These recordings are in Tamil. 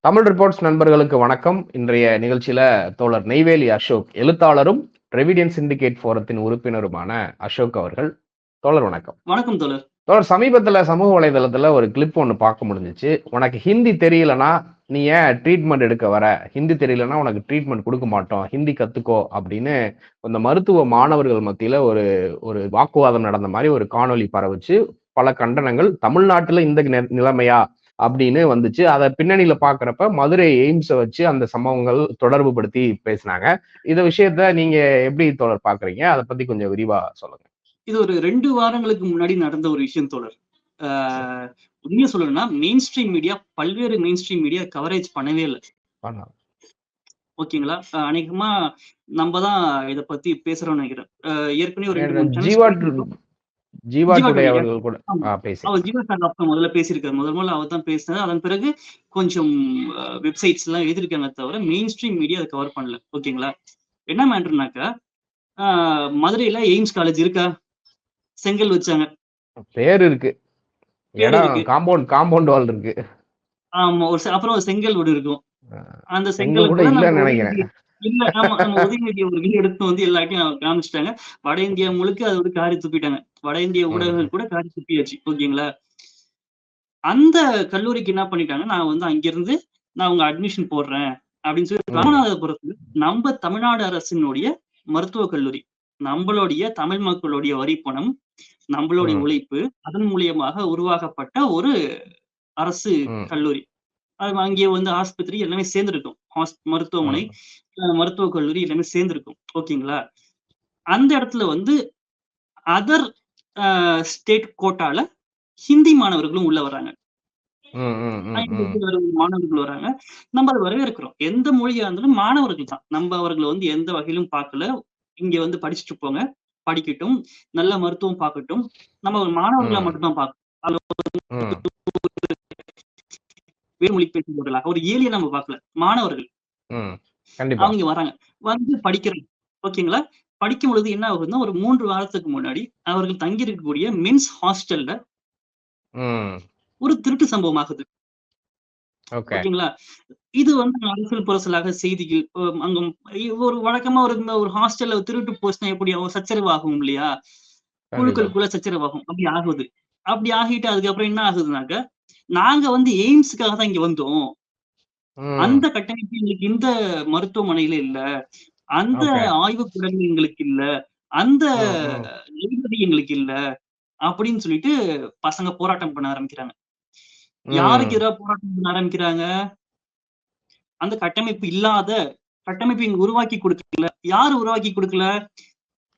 தமிழ் ரிப்போர்ட்ஸ் நண்பர்களுக்கு வணக்கம். இன்றைய நிகழ்ச்சியில தோழர் நெய்வேலி அசோக் எழுத்தாளரும் ரெவிடியன் சிண்டிகேட் போரத்தின் உறுப்பினருமான அசோக் அவர்கள். தோழர் வணக்கம். வணக்கம் தோழர். தோழர் சமீபத்துல சமூக வலைதளத்துல ஒரு கிளிப் ஒன்று பார்க்க முடிஞ்சிச்சு. உனக்கு ஹிந்தி தெரியலனா நீ ஏன் ட்ரீட்மெண்ட் எடுக்க வர? ஹிந்தி தெரியலனா உனக்கு ட்ரீட்மெண்ட் கொடுக்க மாட்டோம். ஹிந்தி கத்துக்கோ அப்படின்னு இந்த மருத்துவ மாணவர்கள் மத்தியில ஒரு ஒரு வாக்குவாதம் நடந்த மாதிரி ஒரு காணொளி பரவுச்சு. பல கண்டனங்கள் தமிழ்நாட்டுல இந்த நிலைமையா அப்படின்னு வந்துச்சு. அதை பின்னணியில பாக்குறப்ப மதுரை எய்ம்ஸை வச்சு அந்த சம்பவங்கள் தொடர்பு படுத்தி பேசினாங்க. இந்த விஷயத்த நீங்க எப்படி தோழர் பாக்குறீங்க? அதை பத்தி கொஞ்சம் விரிவா சொல்லுங்க. இது ஒரு ரெண்டு வாரங்களுக்கு முன்னாடி நடந்த ஒரு விஷயம் ஆஹ் உண்மையா சொல்லணும்னா மெயின் ஸ்ட்ரீம் மீடியா பல்வேறு மெயின் ஸ்ட்ரீம் மீடியா கவரேஜ் பண்ணவே இல்லை. ஓகேங்களா? அநேகமா நம்ம தான் இத பத்தி பேசுறோம்னு நினைக்கிறேன். ஏற்கனவே ஒரு ஜீவா. ஜீவா டுடே அவர்கள் கூட ஜீவா முதல்ல பேசியிருக்காரு. முதல் முதல்ல அவர் தான் அதன் பிறகு கொஞ்சம் வெப்சைட்ஸ் எல்லாம் எழுதியிருக்காங்க தவிர மெயின் ஸ்ட்ரீம் மீடியா அதை கவர் பண்ணல. ஓகேங்களா? என்ன மேட்டர்னாக்கா மதுரையில எய்ம்ஸ் காலேஜ் இருக்கா? செங்கல் வச்சாங்க. பேர் இருக்கு. காம்பவுண்ட் காம்பவுண்ட் வால் இருக்கு. ஆமா ஒரு அப்புறம் ஒரு செங்கல் வீடு இருக்கும். அந்த செங்கல் கூட இல்லைன்னு நினைக்கிறேன். இல்ல ஆமா நம்ம உதயநிதி அவர்கள் எடுத்து வந்து எல்லாத்தையும் காமிச்சிட்டாங்க. வட இந்தியா முழுக்க அது வந்து காரி துப்பிட்டாங்க வட இந்திய. ஊடகங்கள் கூட காரி துப்பியாச்சு ஓகேங்களா அந்த கல்லூரிக்கு என்ன பண்ணிட்டாங்க நான் வந்து அங்கிருந்து நான் உங்க அட்மிஷன் போடுறேன் அப்படின்னு சொல்லி. ராமநாதபுரத்துல நம்ம தமிழ்நாடு அரசினுடைய மருத்துவக் கல்லூரி நம்மளுடைய தமிழ் மக்களுடைய வரி பணம் நம்மளுடைய. உழைப்பு அதன் மூலியமாக உருவாக்கப்பட்ட ஒரு அரசு. கல்லூரி அது அங்கே வந்து ஆஸ்பத்திரி எல்லாமே சேர்ந்திருக்கும் மருத்துவமனை அஹ் மருத்துவக் கல்லூரி எல்லாமே சேர்ந்திருக்கும் ஓகேங்களா அந்த இடத்துல வந்து அதர் ஸ்டேட் கோட்டால ஹிந்தி மாணவர்களும் உள்ள வர்றாங்க. மாணவர்கள் வராங்க நம்ம அதை வரவேற்கிறோம். எந்த மொழியா இருந்தாலும் மாணவர்கள் தான். நம்ம அவர்களை வந்து எந்த வகையிலும் பார்க்கல. இங்க வந்து படிச்சுட்டு போங்க. படிக்கட்டும். நல்ல மருத்துவம் பார்க்கட்டும். நம்ம ஒரு மாணவர்களை. மட்டும்தான் பார்க்கணும். வேறுமொழி பேசுபவர்களாக ஒரு ஏலியை நம்ம பார்க்கல. மாணவர்கள். அவங்க வராங்க. வந்து படிக்கிறாங்க ஓகேங்களா? படிக்கும் பொழுது என்ன ஆகுதுன்னா ஒரு மூன்று வாரத்துக்கு முன்னாடி அவர்கள் தங்கி இருக்கக்கூடிய மென்ஸ் ஹாஸ்டல்ல. ஒரு திருட்டு சம்பவம் ஆகுது. ஓகே. ஓகேங்களா? இது வந்து அரசியல் புரசலாக செய்திகள் அங்க ஒரு வழக்கமா ஒரு ஒரு ஹாஸ்டல்ல திருட்டு போச்சுன்னா எப்படி ஆகும்? சச்சரவு ஆகும் இல்லையா? குழுக்களுக்குள்ள சச்சரவாகும். அப்படி ஆகுது. அப்படி ஆகிட்டு அதுக்கப்புறம் என்ன ஆகுதுனாக்க நாங்க வந்து எய்ம்ஸ்க்காக தான் இங்க வந்தோம். அந்த கட்டமைப்பு எங்களுக்கு இந்த மருத்துவமனையில இல்ல. அந்த Okay. ஆய்வு கூடங்கள் எங்களுக்கு இல்ல அந்த. லைப்ரரி எங்களுக்கு இல்ல அப்படின்னு சொல்லிட்டு பசங்க போராட்டம் பண்ண ஆரம்பிக்கிறாங்க. யாருக்கு. எதிராக போராட்டம் பண்ண ஆரம்பிக்கிறாங்க? அந்த கட்டமைப்பு இல்லாத கட்டமைப்பு இங்க உருவாக்கி கொடுக்கல. யாரு உருவாக்கி கொடுக்கல?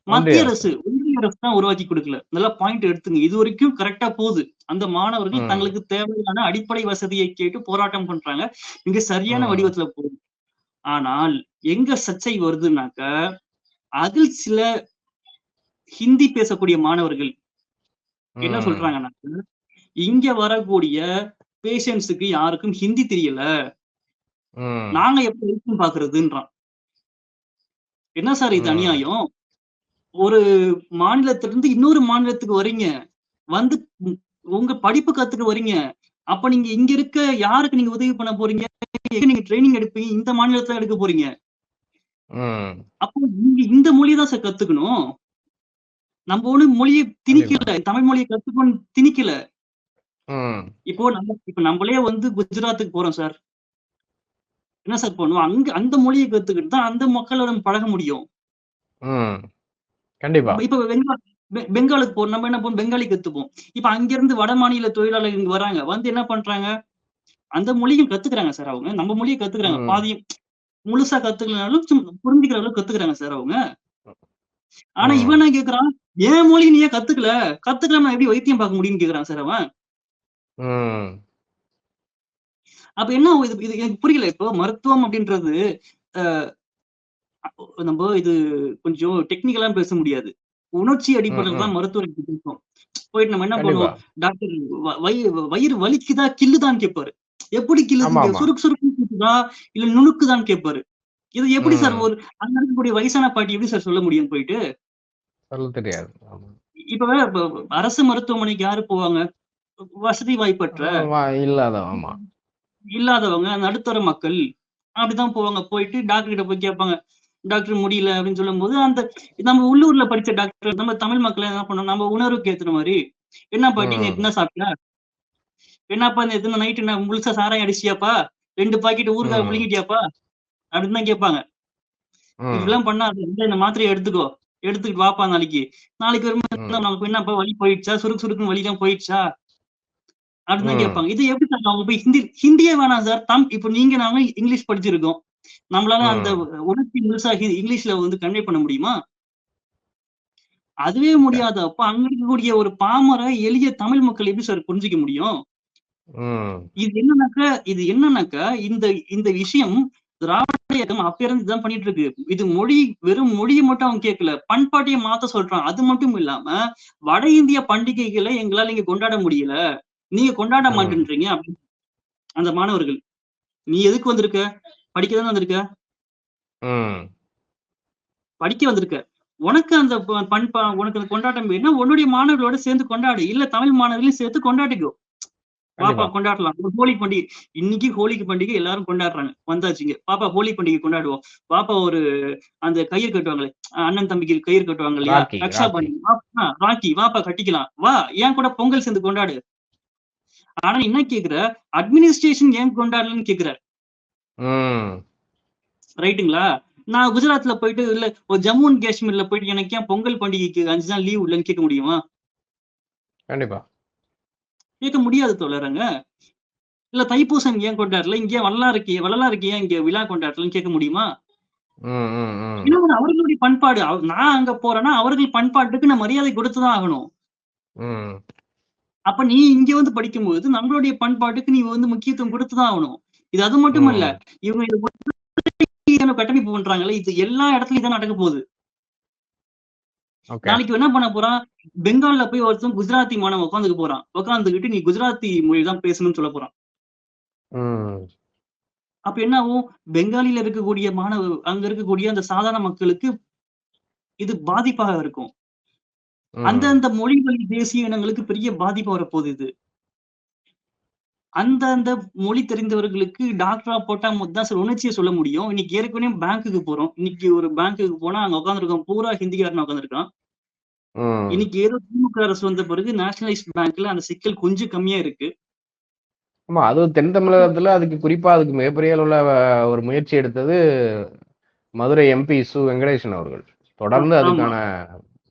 மத்திய அரசு. ஒன்றிய அரசு தான் உருவாக்கி கொடுக்கல. நல்லா பாயிண்ட் எடுத்துங்க. இது வரைக்கும் கரெக்டா போகுது. அந்த மாணவர்கள். தங்களுக்கு தேவையான அடிப்படை வசதியை கேட்டு போராட்டம் பண்றாங்க. இங்க சரியான. வடிவத்துல போகுது. ஆனால் எங்க சர்ச்சை வருதுன்னாக்க அதில் சில ஹிந்தி பேசக்கூடிய மாணவர்கள் என்ன ம். சொல்றாங்கன்னா இங்க வரக்கூடிய பேஷண்ட்ஸுக்கு யாருக்கும் ஹிந்தி தெரியல. நாங்க எப்படி வைத்தியம் பாக்குறதுன்றான் என்ன சார் இது. அநியாயம் ஒரு மாநிலத்திலிருந்து இன்னொரு மாநிலத்துக்கு வரீங்க வந்து உங்க படிப்பு கத்துக்க வரீங்க அப்ப நீங்க இங்க இருக்க யாருக்கு நீங்க உதவி பண்ண போறீங்க? நீங்க ட்ரைனிங் எடுப்பீங்க? இந்த மாநிலத்துல எடுக்க போறீங்க. அப்போ நீங்க இந்த மொழியை தான் சார் கத்துக்கணும். நம்ம ஒண்ணு மொழியை திணிக்கல. தமிழ் மொழியை கத்துக்கணும் திணிக்கல. இப்போ நம்ம இப்ப நம்மளே வந்து குஜராத்துக்கு போறோம் சார் என்ன சார் பண்ணுவோம்? அங்க அந்த மொழியை கத்துக்கிட்டு தான் அந்த மக்களோட பழக முடியும். கண்டிப்பா. இப்ப பெங்கால் பெ- பெங்காலுக்கு போறோம் நம்ம என்ன பண்ணுவோம் பெங்காலி கத்துப்போம் இப்ப அங்கிருந்து வட மாநில தொழிலாளர்கள் இங்க வராங்க. வந்து என்ன பண்றாங்க? அந்த மொழியும் கத்துக்கிறாங்க சார் அவங்க. நம்ம மொழியை கத்துக்கிறாங்க. பாதியும் முழுசா கத்துக்கலனாலும் புரிஞ்சுக்கிற அளவுக்கு கத்துக்கிறாங்க சார் அவங்க. ஆனா. இவன் கேக்குறான்? என் மொழி நீ ஏன் கத்துக்கல கத்துக்கலாம எப்படி வைத்தியம் பார்க்க முடியும்னு கேக்குறான் சார் அவன். அப்ப என்ன? இது இது எனக்கு புரியல. இப்போ மருத்துவம் அப்படின்றது நம்ம இது கொஞ்சம் டெக்னிக்கலா பேச முடியாது. உணர்ச்சி அடிப்படையில் தான் மருத்துவம் பேசுவோம் போயிட்டு நம்ம என்ன பண்ணுவோம்? டாக்டர் வயிறு வலிக்குதா கில்லுதான் கேட்பாரு. எப்படி கில்லுது ஆமா. சுருக்கு சுருக்கு கேக்குதா இல்ல நுணுக்குதான் கேட்பாரு. இது எப்படி சார். ஒரு அங்க இருக்கக்கூடிய வயசான பாட்டி எப்படி சார் சொல்ல முடியும் போயிட்டு? தெரியாது. இப்ப அரசு மருத்துவமனைக்கு யாரு போவாங்க? வசதி வாய்ப்பற்ற வா- இல்லாத ஆமா. இல்லாதவங்க நடுத்தர மக்கள் அப்படிதான் போவாங்க. போயிட்டு டாக்டர் கிட்ட போய் கேட்பாங்க. டாக்டர் முடியல அப்படின்னு சொல்லும்போது அந்த நம்ம உள்ளூர்ல படிச்ச டாக்டர் நம்ம தமிழ் மக்கள் என்ன பண்ணோம்? நம்ம உணர்வுக்கு ஏத்துற மாதிரி என்னப்பா நீங்க ம். என்ன சாப்பிட்டா? என்னப்பா இந்த எத்தனை நைட்டு நான் முழுசா சாராயம் அடிச்சியாப்பா ரெண்டு பாக்கெட் ஊறுகாய் ம். முழுங்கிட்டியாப்பா அப்படின்னு தான் கேட்பாங்க. இதெல்லாம் பண்ணாத இந்த இந்த மாத்திரையை எடுத்துக்கோ. எடுத்துக்கிட்டு வாப்பா நாளைக்கு. நாளைக்கு வரும்போது. நமக்கு என்னப்பா வலி போயிடுச்சா? சுருக்கு சுருக்குன்னு வலிலாம் போயிடுச்சா? அப்படின்னு. கேட்பாங்க. இது எப்படி சார்? அவங்க போய் ஹிந்தி ஹிந்தியே வேணாம் சார். தம் இப்போ நீங்க நாங்க இங்கிலீஷ் படிச்சிருக்கோம். நம்மளால அந்த உணர்ச்சி முழுசா இங்கிலீஷ்ல வந்து கன்வே பண்ண முடியுமா? அதுவே முடியாதப்ப அங்க இருக்கக்கூடிய ஒரு பாமர எளிய தமிழ் மக்கள் எப்படி சார் புரிஞ்சுக்க முடியும்? இது என்னன்னாக்கா இது என்னன்னாக்கா இந்த இந்த விஷயம் திராவிட இயக்கம் அப்ப இருந்து இதுதான் பண்ணிட்டு இருக்கு இது மொழி வெறும் மொழியை மட்டும் அவன் கேட்கல. பண்பாட்டையே மாத்த சொல்றான். அது மட்டும் இல்லாம வட இந்திய பண்டிகைகளை எங்களால இங்க கொண்டாட முடியல. நீங்க கொண்டாட. மாட்டேன்றீங்க அப்படின்னு அந்த மாணவர்கள். நீ எதுக்கு வந்திருக்க? படிக்க தானே வந்திருக்க படிக்க வந்திருக்க. உனக்கு அந்த பண்பா உனக்கு அந்த கொண்டாட்டம் வேணும்னா உன்னுடைய மாணவர்களோட சேர்ந்து கொண்டாடு. இல்ல தமிழ் மாணவர்களையும் சேர்த்து கொண்டாடிக்கோ. பாப்பா கொண்டாடலாம். ஹோலி பண்டிகை. இன்னைக்கு ஹோலிக்கு பண்டிகை எல்லாரும் கொண்டாடுறாங்க. வந்தாச்சுங்க. பாப்பா ஹோலி பண்டிகை கொண்டாடுவோம். பாப்பா ஒரு அந்த கயிறு கட்டுவாங்களே. அண்ணன் தம்பிக்கு கயிறு கட்டுவாங்க இல்லையா? ரக்ஷா. பண்டிகை ராக்கி. வாப்பா கட்டிக்கலாம். வா ஏன் கூட பொங்கல் சேர்ந்து கொண்டாடு. ஆனா என்ன கேக்குற? அட்மினிஸ்ட்ரேஷன் ஏன் கொண்டாடலன்னு கேக்குற ம், ரைட்டுங்களா? நான் குஜராத்ல போயிட்டு இல்ல ஒரு ஜம்மு அண்ட் காஷ்மீர்ல போயிட்டு எனக்கு ஏன் பொங்கல் பண்டிகைக்கு அஞ்சு நாள் லீவ் இல்லைன்னு கேட்க முடியுமா? கண்டிப்பா. கேட்க முடியாது தோழரங்க இல்ல தைப்பூசம் ஏன் கொண்டாடல? இங்க வல்லாருக்கு வள்ளலாருக்கு ஏன் இங்க விழா கொண்டாடலன்னு கேட்க முடியுமா. இன்னொன்னு அவர்களுடைய பண்பாடு. நான் அங்க போறேன்னா அவர்கள் பண்பாட்டுக்கு நான் மரியாதை கொடுத்துதான் ஆகணும். அப்ப நீ இங்க வந்து படிக்கும்போது நம்மளுடைய பண்பாட்டுக்கு நீ வந்து முக்கியத்துவம் கொடுத்துதான் ஆகணும். இது அது மட்டும் இல்ல இவங்க இது கட்டமைப்பு பண்றாங்கல்ல இது எல்லா இடத்துலயும் தான் நடக்க போகுது. நாளைக்கு என்ன பண்ண போறான்? பெங்கால்ல போய் ஒருத்தன் குஜராத்தி மாணவன் உட்காந்துக்க போறான். உட்காந்துக்கிட்டு நீ குஜராத்தி மொழி தான் பேசணும்னு சொல்ல போறான். அப்ப என்ன ஆகும்? பெங்காலில இருக்கக்கூடிய மாணவ அங்க இருக்கக்கூடிய அந்த சாதாரண மக்களுக்கு இது பாதிப்பாக இருக்கும். ம். அந்தந்த மொழி வழி தேசிய இனங்களுக்கு பெரிய பாதிப்பு வரப்போகுது இது. அந்த அந்த மொழி தெரிந்தவர்களுக்கு டாக்டரா போட்டா தான் சார் உணர்ச்சியை சொல்ல முடியும். இன்னைக்கு ஏற்கனவே பேங்க்குக்கு போறோம். இன்னைக்கு ஒரு பேங்க்குக்கு போனா அங்க உட்காந்துருக்கோம் பூரா ஹிந்திக்காரன் உட்காந்துருக்கான் இன்னைக்கு ஏதோ திமுக அரசு வந்த பிறகு நேஷனலைஸ்ட் பேங்க்ல அந்த சிக்கல் கொஞ்சம் கம்மியா இருக்கு. ஆமா அதுவும் தென் தமிழகத்துல அதுக்கு குறிப்பா அதுக்கு மிகப்பெரிய அளவுல ஒரு முயற்சி எடுத்தது மதுரை எம்பி சு வெங்கடேசன் அவர்கள். தொடர்ந்து. அதுக்கான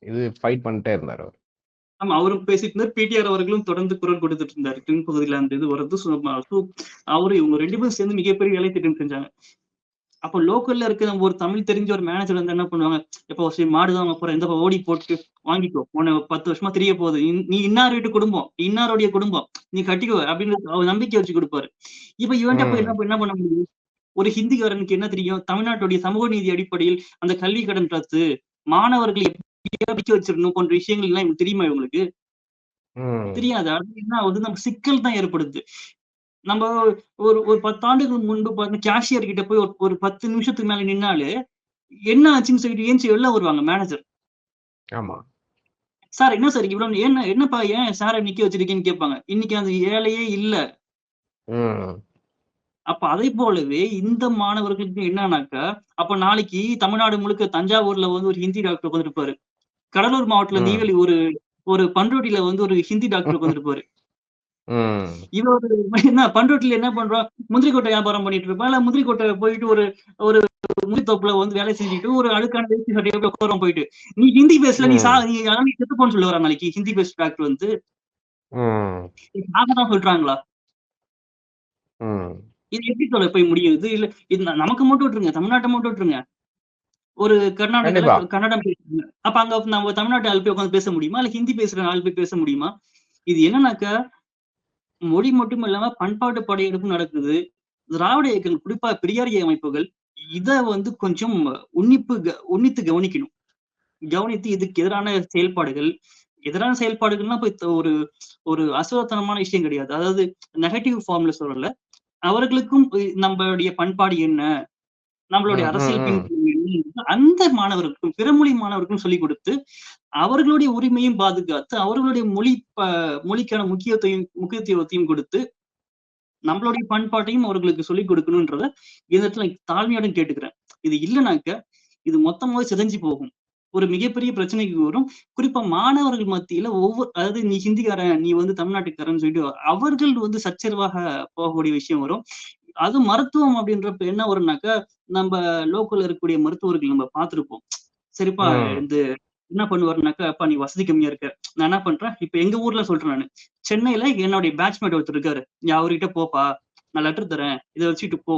இது ஃபைட் பண்ணிட்டே இருந்தார் அவர். ஆமா அவரும் பேசிட்டு இருந்தார். பிடிஆர் அவர்களும் தொடர்ந்து குரல் கொடுத்துட்டு இருந்தாரு. தென் பகுதியில அந்த இது வரது அவரு இவங்க ரெண்டு பேரும் சேர்ந்து மிகப்பெரிய வேலை திட்டம் செஞ்சாங்க. அப்போ லோக்கல்ல இருக்க நம்ம ஒரு தமிழ் தெரிஞ்ச ஒரு மேனேஜர் வந்து என்ன பண்ணுவாங்க? இப்போ சரி மாடுதான் வாங்க போற இந்த ஓடி போட்டு வாங்கிக்கோ. உன பத்து வருஷமா தெரிய போகுது. நீ இன்னார் வீட்டு குடும்பம்? இன்னாருடைய குடும்பம்? நீ கட்டிக்கோ அப்படின்னு அவர் நம்பிக்கை வச்சு கொடுப்பாரு. இப்ப இவன்ட்ட போய் என்ன என்ன பண்ண முடியும்? ஒரு ஹிந்திக்காரனுக்கு என்ன தெரியும்? தமிழ்நாட்டுடைய சமூக நீதி அடிப்படையில் அந்த கல்வி கடன் ரத்து. மாணவர்கள் படிக்க வச்சிடணும் போன்ற விஷயங்கள் எல்லாம் இவங்களுக்கு தெரியுமா இவங்களுக்கு? தெரியாது. அது என்ன ஆகுது நம்ம சிக்கல் தான் ஏற்படுது. நம்ம ஒரு ஒரு பத்தாண்டுகள் முன்பு பார்த்து கேஷியர் கிட்ட போய் ஒரு பத்து நிமிஷத்துக்கு மேல நின்னாலே என்ன ஆச்சுன்னு சொல்லிட்டு ஏஞ்சி வெளில வருவாங்க மேனேஜர் ஆமா. சார் என்ன சார் இவ்வளவு என்ன என்னப்பா ஏன் சாரை நிக்க வச்சிருக்கீன்னு கேட்பாங்க. இன்னைக்கு அந்த ஏழையே இல்ல. அப்ப அதை போலவே இந்த மாணவர்களுக்கு என்னன்னாக்கா அப்ப நாளைக்கு தமிழ்நாடு முழுக்க தஞ்சாவூர்ல வந்து ஒரு ஹிந்தி டாக்டர் உட்காந்துருப்பாரு கடலூர் மாவட்டத்துல. நெய்வேலி ஒரு ஒரு பண்ருட்டில வந்து ஒரு ஹிந்தி டாக்டர் உட்காந்துருப்பாரு ஒரு என்ன பண்ருட்டில என்ன பண்றான் முந்திரி கொட்டை வியாபாரம் பண்ணிட்டு இருப்பான் இல்ல முந்திரி கொட்டை போயிட்டு ஒரு ஒரு முந்திரி தோப்புல வந்து வேலை செஞ்சுட்டு ஒரு அழுக்கான வேஷ்டி சட்டையை உட்காரம் போயிட்டு. நீ ஹிந்தி பேசல நீ சா நீ நீ செத்து போன்னு சொல்ல வர நாளைக்கு? ஹிந்தி பேஸ் டாக்டர் வந்து. ம், தான் சொல்றாங்களா. இது எப்படி சொல்ல போய் முடியும் இது இல்ல இது நமக்கு மட்டும் விட்டுருங்க தமிழ்நாட்டை மட்டும் விட்டுருங்க. ஒரு கண்டிப்பா. கன்னடம் பேசுறாங்க. அப்ப அங்க நம்ம தமிழ்நாட்டு ஆள் போய் உட்காந்து பேச முடியுமா? இல்ல ஹிந்தி பேசுற ஆள் போய் பேச முடியுமா? இது என்னன்னாக்கா மொழி மட்டும் இல்லாம பண்பாட்டு படையெடுப்பு நடக்குது. திராவிட இயக்கங்கள் குறிப்பா பெரியாரிய அமைப்புகள் இத வந்து கொஞ்சம் உன்னிப்பு உன்னித்து கவனிக்கணும். கவனித்து இதுக்கு எதிரான செயல்பாடுகள் எதிரான செயல்பாடுகள்னா போய் ஒரு ஒரு அசுரத்தனமான விஷயம் கிடையாது. அதாவது நெகட்டிவ் ஃபார்ம்ல சொல்லல. அவர்களுக்கும் நம்மளுடைய பண்பாடு என்ன? நம்மளுடைய அரசியல் என்ன அந்த மாணவர்களுக்கும் பிறமொழி மாணவர்களுக்கும் சொல்லிக் கொடுத்து அவர்களுடைய உரிமையும் பாதுகாத்து அவர்களுடைய மொழி மொழிக்கான முக்கியத்தையும் முக்கியத்துவத்தையும் கொடுத்து நம்மளுடைய பண்பாட்டையும் அவர்களுக்கு சொல்லிக் கொடுக்கணும்ன்றத இந்த இடத்துல தாழ்மையோட கேட்டுக்கிறேன். இது இல்லைனாக்க இது மொத்தமாவே சிதைஞ்சு போகும். ஒரு மிகப்பெரிய பிரச்சனைக்கு வரும். குறிப்பா மாணவர்கள் மத்தியில ஒவ்வொரு அதாவது நீ ஹிந்திக்காரன் நீ வந்து தமிழ்நாட்டுக்காரன் சொல்லிட்டு அவர்கள் வந்து சச்சரவாக போகக்கூடிய விஷயம் வரும். அது மருத்துவம் அப்படின்றப்ப என்ன வரும்னாக்கா நம்ம லோக்கல்ல இருக்கக்கூடிய மருத்துவர்கள் நம்ம பார்த்திருப்போம். சரிப்பா. இந்த என்ன பண்ணுவாருனாக்கா அப்பா நீ வசதி கம்மியா இருக்க. நான் என்ன பண்றேன்? இப்ப எங்க ஊர்ல சொல்றேன் நானு. சென்னையில என்னுடைய பேட்ச்மேட் ஒருத்தர் இருக்காரு. நீ அவர்கிட்ட போப்பா. நான் லெட்டர் தரேன். இதை வச்சுட்டு போ.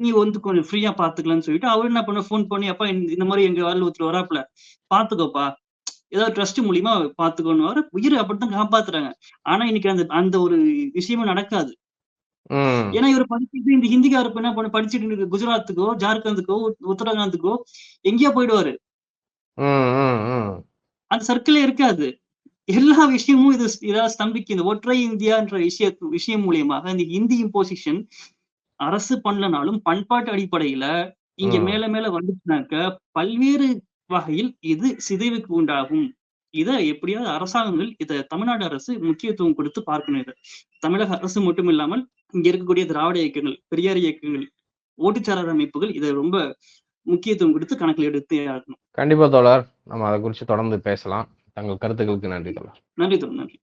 நீ வந்து கொஞ்சம் ஃப்ரீயா பாத்துக்கலாம்னு சொல்லிட்டு அவர் என்ன பண்ண ஃபோன் பண்ணி அப்பா இந்த மாதிரி எங்க வேலையில ஒருத்தர் வராப்புல பாத்துக்கோப்பா ஏதாவது ட்ரஸ்ட் மூலியமா பாத்துக்கோன்னு உயிரை அப்படித்தான் காப்பாத்துறாங்க. ஆனா இன்னைக்கு அந்த அந்த ஒரு விஷயமே நடக்காது. ஏன்னா இவர் படிச்சுட்டு இந்த ஹிந்திக்கார இப்ப என்ன பண்ண படிச்சுட்டு இருக்கு குஜராத்துக்கோ ஜார்க்கண்டுக்கோ உத்- உத்தரகாந்துக்கோ எங்கேயோ போயிடுவாரு. அந்த சர்க்கிளே இருக்காது. எல்லா விஷயமும் இது இதாவது ஸ்தம்பிக்கு இந்த ஒற்றை இந்தியான்ற விஷய விஷயம் மூலியமாக இந்த ஹிந்தி இம்போசிஷன் அரசு பண்ணலனாலும் பண்பாட்டு அடிப்படையில இங்க. மேல மேல வந்துச்சுனாக்க பல்வேறு வகையில் இது சிதைவுக்கு உண்டாகும். இத எப்படியாவது அரசாங்கங்கள் இத தமிழ்நாடு அரசு முக்கியத்துவம் கொடுத்து பார்க்கணும் இதை. தமிழக அரசு மட்டும் இல்லாமல் இங்க இருக்கக்கூடிய திராவிட இயக்கங்கள் பெரியார் இயக்கங்கள் ஓட்டுச்சாரர் அமைப்புகள் இதை ரொம்ப முக்கியத்துவம் கொடுத்து கணக்கில் எடுத்து ஆகணும். கண்டிப்பா தோழர். நம்ம அதை குறித்து தொடர்ந்து பேசலாம். தங்கள் கருத்துக்களுக்கு நன்றி தோழர். நன்றி தோழர் நன்றி.